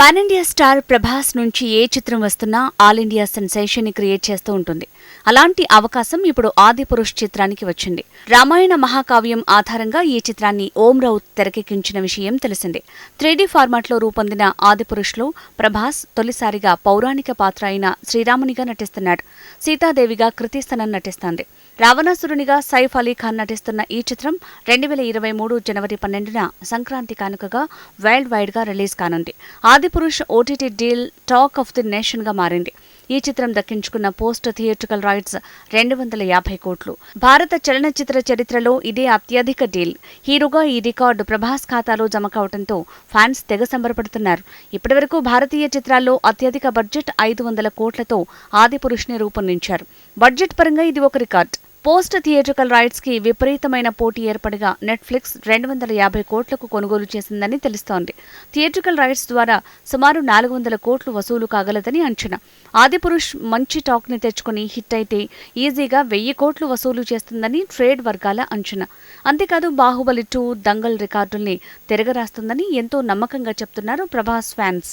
Pan India star Prabhas నుంచి ఏ చిత్రం వస్తున్నా ఆల్ ఇండియా సెన్సేషన్ని క్రియేట్ చేస్తూ ఉంటుంది. అలాంటి అవకాశం ఇప్పుడు ఆదిపురుష్ చిత్రానికి వచ్చింది. రామాయణ మహాకావ్యం ఆధారంగా ఈ చిత్రాన్ని ఓం రౌత్ తెరకెక్కించిన విషయం తెలిసిందే. త్రీడీ ఫార్మాట్లో రూపొందిన ఆదిపురుష్లో ప్రభాస్ తొలిసారిగా పౌరాణిక పాత్ర అయిన శ్రీరామునిగా నటిస్తున్నాడు. సీతాదేవిగా కృతి నటిస్తోంది. రావణాసురునిగా సైఫ్ అలీ ఖాన్ నటిస్తున్న ఈ చిత్రం రెండు వేల ఇరవై మూడు జనవరి పన్నెండున సంక్రాంతి కానుకగా వరల్డ్ వైడ్గా రిలీజ్ కానుంది. Adipurush OTT deal talk of the నేషన్గా మారింది. ఈ చిత్రం దక్కించుకున్న పోస్ట్ థియేట్రికల్ రైట్స్ రెండు వందల యాభై కోట్లు. భారత చలనచిత్ర చరిత్రలో ఇదే అత్యధిక డీల్. హీరోగా ఈ రికార్డు ప్రభాస్ ఖాతాలో జమ కావడంతో ఫ్యాన్స్ తెగ సంబరపడుతున్నారు. ఇప్పటివరకు భారతీయ చిత్రాల్లో అత్యధిక బడ్జెట్ ఐదు వందల కోట్లతో ఆదిపురుష్ని రూపొందించారు. బడ్జెట్ పరంగా ఇది ఒక రికార్డ్. పోస్ట్ థియేట్రికల్ రైట్స్కి విపరీతమైన పోటీ ఏర్పడగా నెట్ఫ్లిక్స్ రెండు వందల యాభై కోట్లకు కొనుగోలు చేసిందని తెలుస్తోంది. థియేట్రికల్ రైట్స్ ద్వారా సుమారు నాలుగు వందల కోట్లు వసూలు కాగలదని అంచనా. ఆదిపురుష్ మంచి టాక్ని తెచ్చుకుని హిట్ అయితే ఈజీగా వెయ్యి కోట్లు వసూలు చేస్తుందని ట్రేడ్ వర్గాల అంచనా. అంతేకాదు బాహుబలి టూ దంగల్ రికార్డుల్ని తిరగరాస్తుందని ఎంతో నమ్మకంగా చెప్తున్నారు ప్రభాస్ ఫ్యాన్స్.